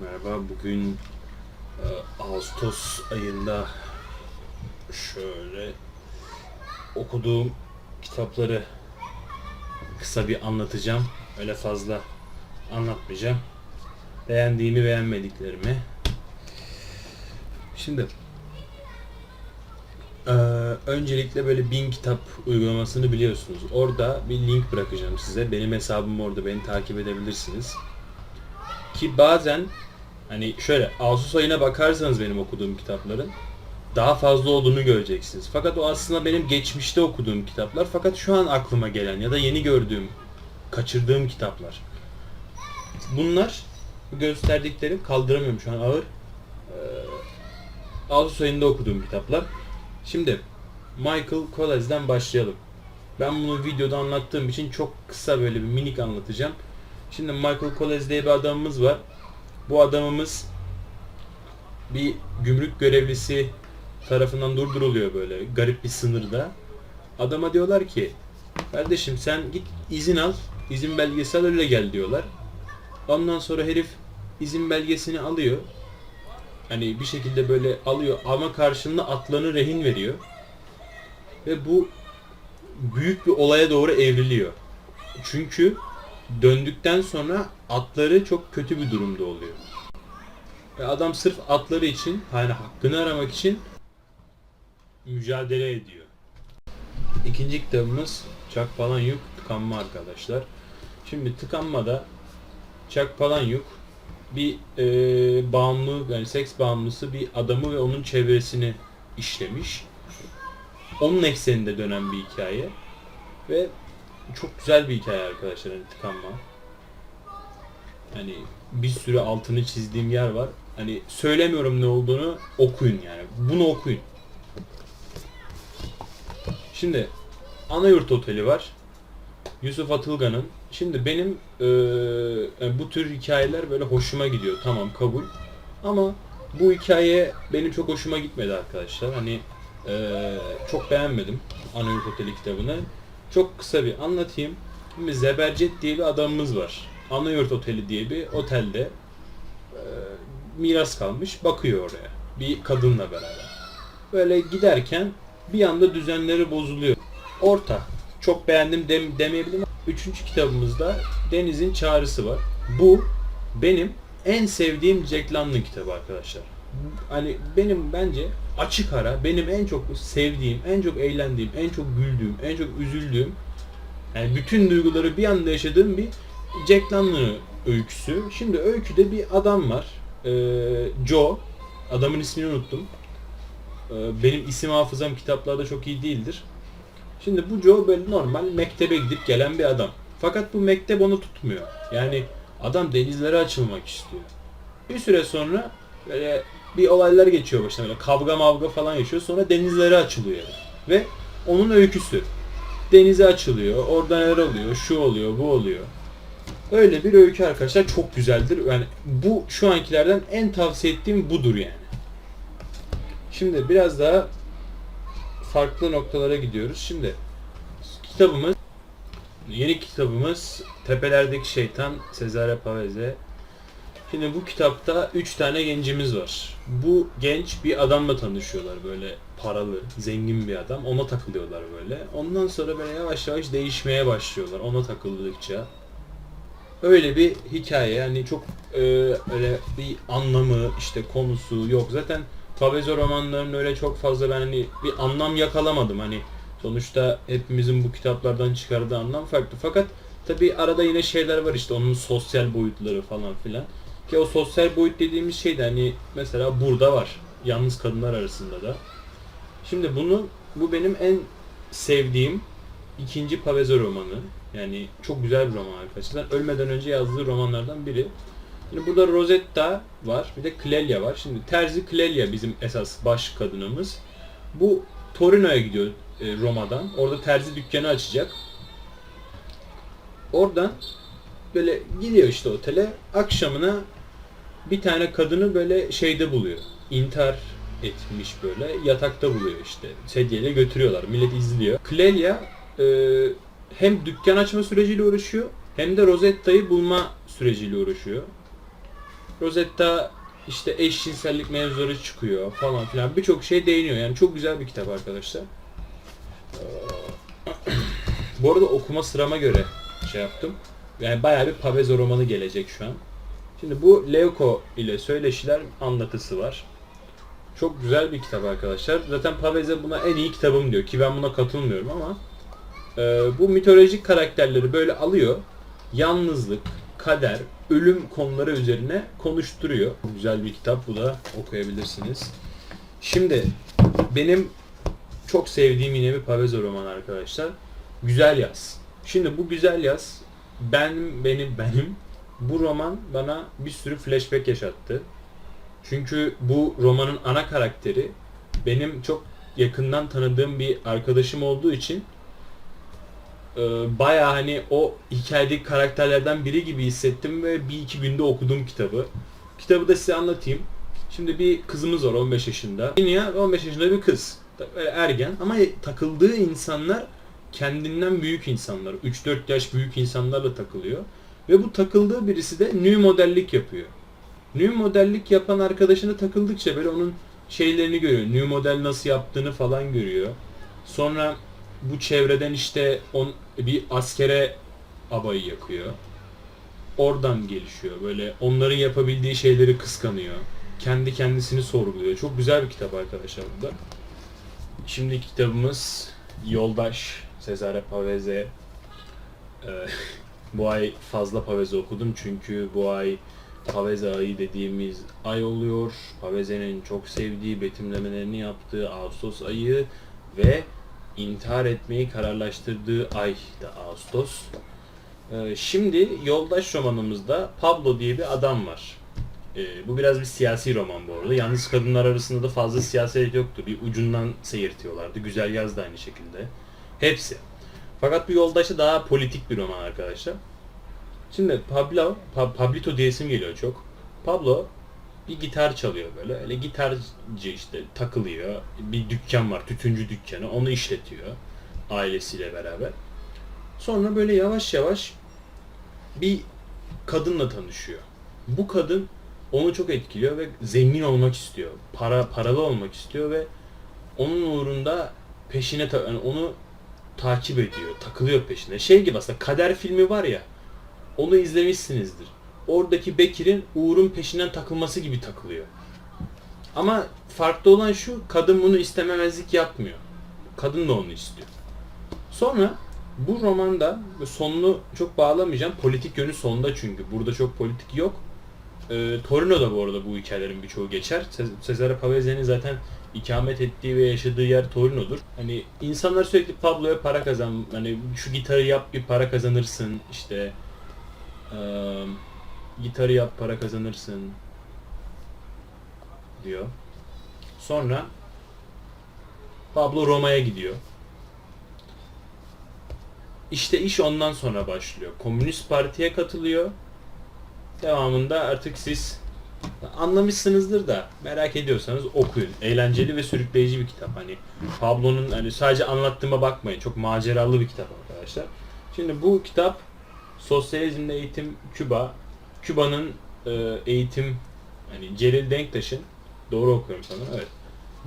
Merhaba, bugün e, Ağustos ayında şöyle okuduğum kitapları kısa bir anlatacağım. Öyle fazla anlatmayacağım. Beğendiğimi, beğenmediklerimi. Şimdi e, öncelikle böyle bin kitap uygulamasını biliyorsunuz. Orada bir link bırakacağım size. Benim hesabım orada, beni takip edebilirsiniz. Ki bazen hani şöyle Ağustos ayına bakarsanız benim okuduğum kitapların daha fazla olduğunu göreceksiniz. Fakat o aslında benim geçmişte okuduğum kitaplar. Fakat şu an aklıma gelen ya da yeni gördüğüm, kaçırdığım kitaplar. Bunlar bu gösterdiklerim kaldıramıyorum şu an ağır. Ee, Ağustos ayında okuduğum kitaplar. Şimdi Michael Colles'den başlayalım. Ben bunu videoda anlattığım için çok kısa böyle bir minik anlatacağım. Şimdi Michael Coles diye bir adamımız var. Bu adamımız bir gümrük görevlisi tarafından durduruluyor böyle garip bir sınırda. Adama diyorlar ki kardeşim sen git izin al, izin belgesi al öyle gel diyorlar. Ondan sonra herif izin belgesini alıyor. Hani bir şekilde böyle alıyor ama karşılığında atlarını rehin veriyor. Ve bu büyük bir olaya doğru evriliyor. Çünkü döndükten sonra atları çok kötü bir durumda oluyor. Ve adam sırf atları için, yani hakkını aramak için mücadele ediyor. İkinci kitabımız Çak Palahniuk Tıkanma arkadaşlar. Şimdi tıkanmada Çak Palahniuk bir e, bağımlı, yani seks bağımlısı bir adamı ve onun çevresini işlemiş. Onun ekseninde dönen bir hikaye. Ve çok güzel bir hikaye arkadaşlar tıkanma. Hani bir sürü altını çizdiğim yer var. Hani söylemiyorum ne olduğunu okuyun yani. Bunu okuyun. Şimdi Anayurt Oteli var. Yusuf Atılgan'ın. Şimdi benim yani bu tür hikayeler böyle hoşuma gidiyor. Tamam kabul. Ama bu hikaye benim çok hoşuma gitmedi arkadaşlar. Hani eee, çok beğenmedim Anayurt Oteli kitabını. Çok kısa bir anlatayım. Şimdi Zebercet diye bir adamımız var. Anayurt Oteli diye bir otelde e, miras kalmış. Bakıyor oraya. Bir kadınla beraber. Böyle giderken bir anda düzenleri bozuluyor. Orta. Çok beğendim dem demeyebilirim. Üçüncü kitabımızda Deniz'in Çağrısı var. Bu benim en sevdiğim Jack London kitabı arkadaşlar. Hani benim bence açık ara benim en çok sevdiğim, en çok eğlendiğim, en çok güldüğüm, en çok üzüldüğüm yani bütün duyguları bir anda yaşadığım bir Jack London öyküsü. Şimdi öyküde bir adam var. Ee, Joe. Adamın ismini unuttum. Ee, benim isim hafızam kitaplarda çok iyi değildir. Şimdi bu Joe böyle normal mektebe gidip gelen bir adam. Fakat bu mektep onu tutmuyor. Yani adam denizlere açılmak istiyor. Bir süre sonra böyle bir olaylar geçiyor başına böyle kavga mavga falan yaşıyor. Sonra denizlere açılıyor. Ve onun öyküsü. Denize açılıyor. Orada neler oluyor? Şu oluyor, bu oluyor. Öyle bir öykü arkadaşlar çok güzeldir. Yani bu şu ankilerden en tavsiye ettiğim budur yani. Şimdi biraz daha farklı noktalara gidiyoruz. Şimdi kitabımız yeni kitabımız Tepelerdeki Şeytan Cesare Pavese. Şimdi bu kitapta 3 tane gencimiz var. Bu genç bir adamla tanışıyorlar böyle paralı, zengin bir adam. Ona takılıyorlar böyle. Ondan sonra böyle yavaş yavaş değişmeye başlıyorlar ona takıldıkça. Öyle bir hikaye yani çok e, öyle bir anlamı işte konusu yok. Zaten Pavese romanlarının öyle çok fazla ben hani bir anlam yakalamadım. Hani sonuçta hepimizin bu kitaplardan çıkardığı anlam farklı. Fakat tabi arada yine şeyler var işte onun sosyal boyutları falan filan. Ki o sosyal boyut dediğimiz şey de hani mesela burada var. Yalnız kadınlar arasında da. Şimdi bunu bu benim en sevdiğim ikinci Pavese romanı. Yani çok güzel bir roman arkadaşlar. Ölmeden önce yazdığı romanlardan biri. Şimdi burada Rosetta var. Bir de Clelia var. Şimdi Terzi Clelia bizim esas baş kadınımız. Bu Torino'ya gidiyor e, Roma'dan. Orada terzi dükkanı açacak. Oradan böyle gidiyor işte otele. Akşamına bir tane kadını böyle şeyde buluyor. İntihar etmiş böyle. Yatakta buluyor işte. Sedyeyle götürüyorlar. Millet izliyor. Clelia e, hem dükkan açma süreciyle uğraşıyor hem de Rosetta'yı bulma süreciyle uğraşıyor. Rosetta işte eşcinsellik mevzuları çıkıyor falan filan. Birçok şey değiniyor. Yani çok güzel bir kitap arkadaşlar. Bu arada okuma sırama göre şey yaptım. Yani bayağı bir Pavezo romanı gelecek şu an. Şimdi bu Leuko ile söyleşiler anlatısı var. Çok güzel bir kitap arkadaşlar. Zaten Pavese buna en iyi kitabım diyor ki ben buna katılmıyorum ama e, bu mitolojik karakterleri böyle alıyor. Yalnızlık, kader, ölüm konuları üzerine konuşturuyor. Güzel bir kitap bu da okuyabilirsiniz. Şimdi benim çok sevdiğim yine bir Pavese romanı arkadaşlar. Güzel Yaz. Şimdi bu Güzel Yaz ben benim benim bu roman bana bir sürü flashback yaşattı. Çünkü bu romanın ana karakteri benim çok yakından tanıdığım bir arkadaşım olduğu için e, bayağı hani o hikayedeki karakterlerden biri gibi hissettim ve bir iki günde okudum kitabı. Kitabı da size anlatayım. Şimdi bir kızımız var 15 yaşında. Yine 15 yaşında bir kız. Böyle ergen ama takıldığı insanlar kendinden büyük insanlar. 3-4 yaş büyük insanlarla takılıyor. Ve bu takıldığı birisi de new modellik yapıyor. New modellik yapan arkadaşına takıldıkça böyle onun şeylerini görüyor. New model nasıl yaptığını falan görüyor. Sonra bu çevreden işte on, bir askere abayı yakıyor. Oradan gelişiyor. Böyle onların yapabildiği şeyleri kıskanıyor. Kendi kendisini sorguluyor. Çok güzel bir kitap arkadaşlar bu da. Şimdiki kitabımız Yoldaş Cesare Pavese. Bu ay fazla Pavese okudum çünkü bu ay Pavese ayı dediğimiz ay oluyor. Pavese'nin çok sevdiği betimlemelerini yaptığı Ağustos ayı ve intihar etmeyi kararlaştırdığı ay da Ağustos. Ee, şimdi Yoldaş romanımızda Pablo diye bir adam var. Ee, bu biraz bir siyasi roman bu arada. Yalnız kadınlar arasında da fazla siyaset yoktu. Bir ucundan seyirtiyorlardı. Güzel yaz da aynı şekilde. Hepsi. Fakat bu Yoldaş'ı daha politik bir roman arkadaşlar. Şimdi Pablo, Pa- Pablito diyesim geliyor çok. Pablo bir gitar çalıyor böyle. Öyle gitarcı işte takılıyor. Bir dükkan var, tütüncü dükkanı. Onu işletiyor ailesiyle beraber. Sonra böyle yavaş yavaş bir kadınla tanışıyor. Bu kadın onu çok etkiliyor ve zengin olmak istiyor. Para paralı olmak istiyor ve onun uğrunda peşine yani onu takip ediyor, takılıyor peşine. Şey gibi aslında Kader filmi var ya. Onu izlemişsinizdir. Oradaki Bekir'in Uğur'un peşinden takılması gibi takılıyor. Ama farklı olan şu, kadın bunu istememezlik yapmıyor. Kadın da onu istiyor. Sonra bu romanda sonunu çok bağlamayacağım. Politik yönü sonda çünkü. Burada çok politik yok. Ee, Torino'da bu arada bu hikayelerin birçoğu geçer. Cesare Pavese'nin zaten ikamet ettiği ve yaşadığı yer Torino'dur. Hani insanlar sürekli Pablo'ya para kazan, hani şu gitarı yap bir para kazanırsın, işte eee, gitarı yap para kazanırsın diyor. Sonra Pablo Roma'ya gidiyor. İşte iş ondan sonra başlıyor. Komünist Parti'ye katılıyor. Devamında artık siz anlamışsınızdır da merak ediyorsanız okuyun. Eğlenceli ve sürükleyici bir kitap. Hani Pablo'nun hani sadece anlattığıma bakmayın. Çok maceralı bir kitap arkadaşlar. Şimdi bu kitap Sosyalizmde Eğitim Küba. Küba'nın e, eğitim hani Celil Denktaş'ın doğru okuyorum sanırım. Evet.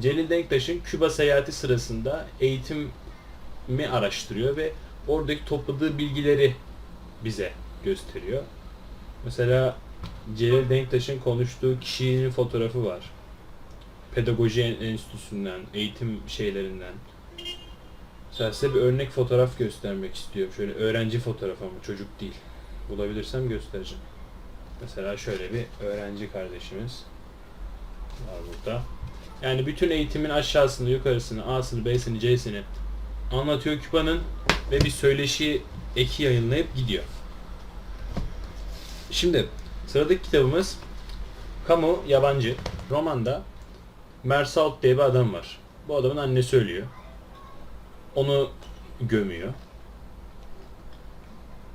Celil Denktaş'ın Küba seyahati sırasında eğitimi araştırıyor ve oradaki topladığı bilgileri bize gösteriyor. Mesela Celal Denktaş'ın konuştuğu kişinin fotoğrafı var. Pedagoji En- Enstitüsü'nden, eğitim şeylerinden. Mesela size bir örnek fotoğraf göstermek istiyorum. Şöyle öğrenci fotoğrafı ama çocuk değil. Bulabilirsem göstereceğim. Mesela şöyle bir öğrenci kardeşimiz var burada. Yani bütün eğitimin aşağısını, yukarısını, A'sını, B'sini, C'sini anlatıyor Küba'nın ve bir söyleşi eki yayınlayıp gidiyor. Şimdi sıradaki kitabımız Kamu Yabancı. Romanda Mersault diye bir adam var. Bu adamın annesi ölüyor. Onu gömüyor.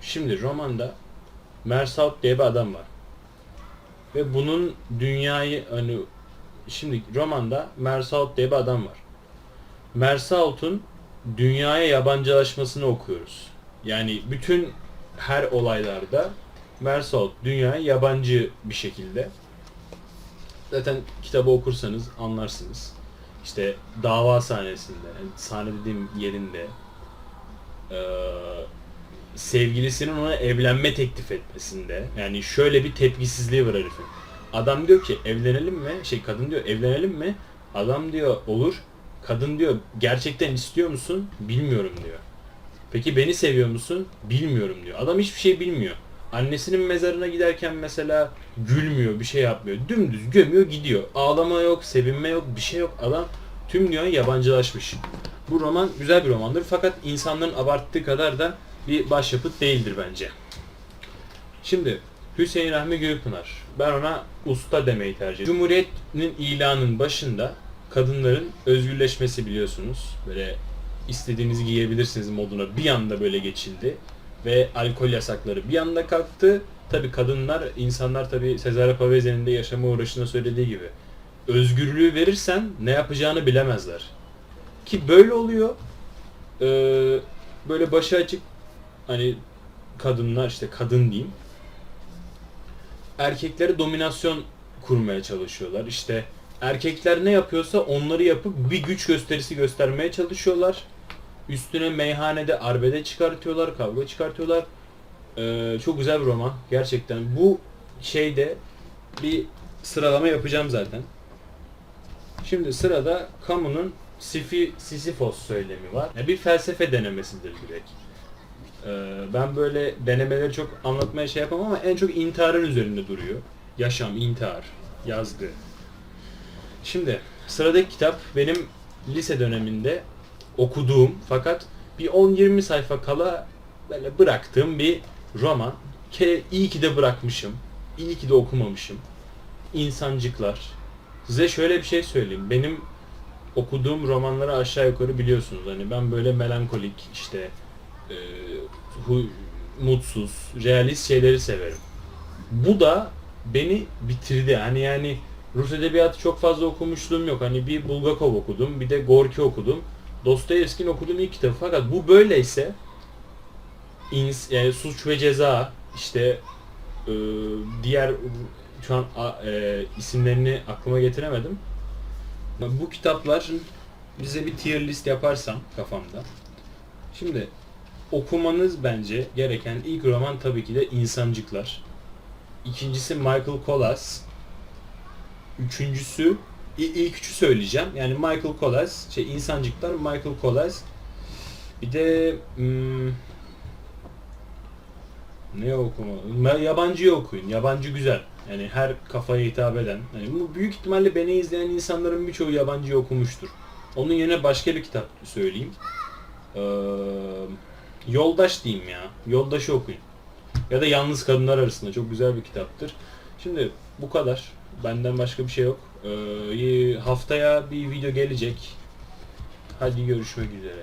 Şimdi romanda Mersault diye bir adam var. Ve bunun dünyayı hani şimdi romanda Mersault diye bir adam var. Mersault'un dünyaya yabancılaşmasını okuyoruz. Yani bütün her olaylarda Mersault dünyaya yabancı bir şekilde zaten kitabı okursanız anlarsınız. İşte dava sahnesinde, yani sahne dediğim yerinde eee, sevgilisinin ona evlenme teklif etmesinde yani şöyle bir tepkisizliği var herifin. Adam diyor ki evlenelim mi? Şey kadın diyor evlenelim mi? Adam diyor olur. Kadın diyor gerçekten istiyor musun? Bilmiyorum diyor. Peki beni seviyor musun? Bilmiyorum diyor. Adam hiçbir şey bilmiyor. Annesinin mezarına giderken mesela gülmüyor, bir şey yapmıyor. Dümdüz gömüyor gidiyor. Ağlama yok, sevinme yok, bir şey yok. Adam tüm dünyaya yabancılaşmış. Bu roman güzel bir romandır fakat insanların abarttığı kadar da bir başyapıt değildir bence. Şimdi Hüseyin Rahmi Gülpınar. Ben ona usta demeyi tercih ediyorum. Cumhuriyet'in ilanın başında kadınların özgürleşmesi biliyorsunuz. Böyle istediğinizi giyebilirsiniz moduna bir anda böyle geçildi. Ve alkol yasakları bir anda kalktı. Tabi kadınlar, insanlar tabi Sezar Paveze'nin de yaşama uğraşında söylediği gibi. Özgürlüğü verirsen ne yapacağını bilemezler. Ki böyle oluyor. Ee, böyle başı açık hani kadınlar işte kadın diyeyim erkeklere dominasyon kurmaya çalışıyorlar. İşte erkekler ne yapıyorsa onları yapıp bir güç gösterisi göstermeye çalışıyorlar. Üstüne meyhanede arbede çıkartıyorlar, kavga çıkartıyorlar. Ee, çok güzel bir roman gerçekten. Bu şeyde bir sıralama yapacağım zaten. Şimdi sırada Camus'un Sifi, Sisyphos söylemi var. Yani bir felsefe denemesidir direkt. Ee, ben böyle denemeleri çok anlatmaya şey yapamam ama en çok intiharın üzerinde duruyor. Yaşam, intihar, yazgı. Şimdi sıradaki kitap benim lise döneminde okuduğum fakat bir 10-20 sayfa kala böyle bıraktığım bir roman. Ke iyi ki de bırakmışım. İyi ki de okumamışım. İnsancıklar. Size şöyle bir şey söyleyeyim. Benim okuduğum romanları aşağı yukarı biliyorsunuz. Hani ben böyle melankolik işte e, hu- mutsuz, realist şeyleri severim. Bu da beni bitirdi. Hani yani Rus edebiyatı çok fazla okumuşluğum yok. Hani bir Bulgakov okudum, bir de Gorki okudum. Dostoyevski'nin okuduğum ilk kitabı. Fakat bu böyleyse ins yani suç ve ceza işte e, diğer şu an e, isimlerini aklıma getiremedim. Bu kitapların bize bir tier list yaparsam kafamda. Şimdi okumanız bence gereken ilk roman tabii ki de İnsancıklar. İkincisi Michael Kolas. Üçüncüsü ilk üçü söyleyeceğim. Yani Michael Kolas, şey İnsancıklar, Michael Kolas. Bir de hmm, ne okuma? Ma- Yabancıyı okuyun. Yabancı güzel. Yani her kafaya hitap eden. Yani bu büyük ihtimalle beni izleyen insanların birçoğu yabancıyı okumuştur. Onun yerine başka bir kitap söyleyeyim. Ee, Yoldaş diyeyim ya. Yoldaşı okuyun. Ya da Yalnız Kadınlar Arasında çok güzel bir kitaptır. Şimdi bu kadar. Benden başka bir şey yok. Ee, haftaya bir video gelecek. Hadi görüşmek üzere.